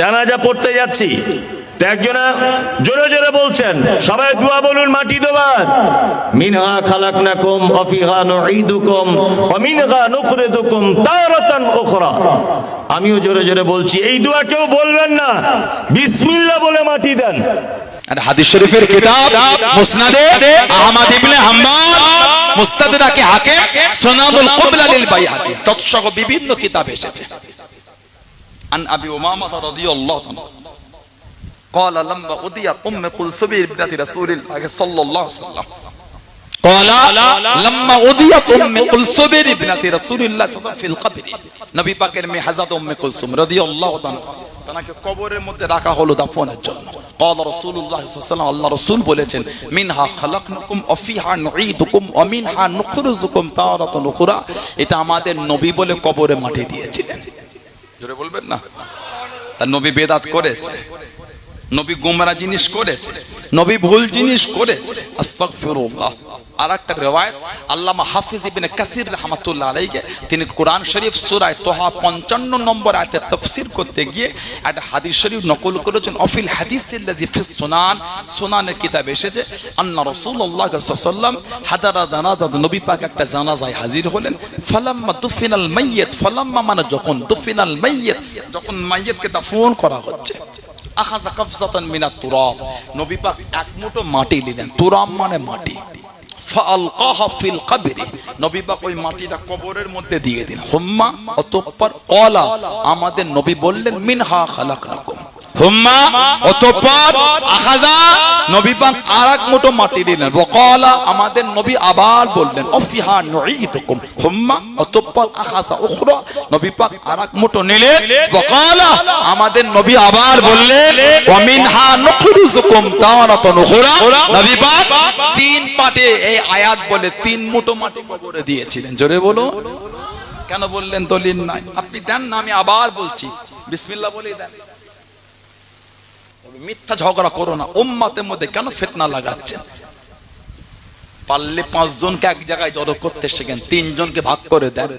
জানাজা পড়তে যাচ্ছি। সবাই উখরা। আমিও জোরে জোরে বলছি, এই দোয়া কেউ বলবেন না। বিসমিল্লাহ বলে মাটি দেন। আর হাদিস শরীফের কিতাব, মুসনাদে আহমদ ইবনে হাম্মাল তৎসহ বিভিন্ন কিতাব এসেছে। عن ابي امامه رضي الله عنه قال لما أضيت ام كلثوم ابنه رسول الله صلى الله عليه وسلم قال لما أضيت ام كلثوم ابنه رسول الله صلى الله عليه وسلم في القبر নবী পাকের মেয়ে হযরত উম্মে কুলসুম রাদিয়াল্লাহু তাআলা তাকে কবরের মধ্যে রাখা হলো দাফনের জন্য قال رسول الله صلى الله عليه وسلم আল্লাহ রাসূল বলেছেন মিনহা খালাকনাকুম ওয়া ফিহা নুঈদুকুম ওয়া মিনহা নুখরিজুকুম তারাতান উখরা এটা আমাদের নবী বলে কবরে মাটি দিয়েছিলেন জোরে বলবেন না? তার নবী বেদাত করেছে। নবী গোমরা জিনিস করেছে, নবী ভুল জিনিস করেছে। আস্তাগফিরুল্লাহ। আর একটা রেওয়ায়ত, আল্লামা হাফিজ ইবনে কাসির রহমাতুল্লাহ আলাইকে তিনি কোরআন শরীফ সূরায় তোহা 55 নম্বর আয়াতে তাফসীর করতে গিয়ে একটা হাদিস শরীফ নকল করেছেন। অফিল ফিস সুনান, সুনানের কিতাবে এসেছে, আন্না আলাইহি ওয়াসাল্লাম হাদারা জানাজা, নবী পাক একটা জানাজায় হাজির হলেন। ফালাম্মা দুফিনাল মাইয়িত, ফালাম্মা মানে যখন দুফিনাল মাইয়িত, যখন মাইয়িতকে দাফন করা হচ্ছে। আখাযা কাফসাতান মিনাত তুরাব। নবী পাক এক মুঠো মাটি নিলেন তুরাব মানে মাটি। ফালকাহা ফিল কবরে। নবী পাক ওই মাটিটা কবরের মধ্যে দিয়ে দিন হুম্মা অতঃপর কলা আমাদের নবী বললেন, মিনহা খালাকনাকুম। হুম্মা, অতঃপর আখাযা নবী পাক আরেক মুঠো মাটি দিলেন। ওয়াকালা, আমাদের নবী আবার বললেন, অফিহা নুঈদুকুম। হুম্মা আখাযা উখরা, নবী পাক আরেক মুঠো নিলেন। ওয়াকালা, আমাদের নবী আবার বললেন ওয়া মিনহা নুখরিজুকুম উখরা। নবী পাক তিন পাটে এই আয়াত বলে তিন মুঠো মাটি কবরে দিয়েছিলেন। জোরে বলো। কেন বললেন দলিল নাই? আপনি দেন না, আমি আবার বলছি। বিসমিল্লাহ বলেই দেন। তবে মিথ্যা ঝগড়া করো না। উম্মাতের মধ্যে কেন ফেতনা লাগাচ্ছেন? পারলে পাঁচজনকে এক জায়গায় জড়ো করতে শেখেন, তিনজনকে ভাগ করে দেন।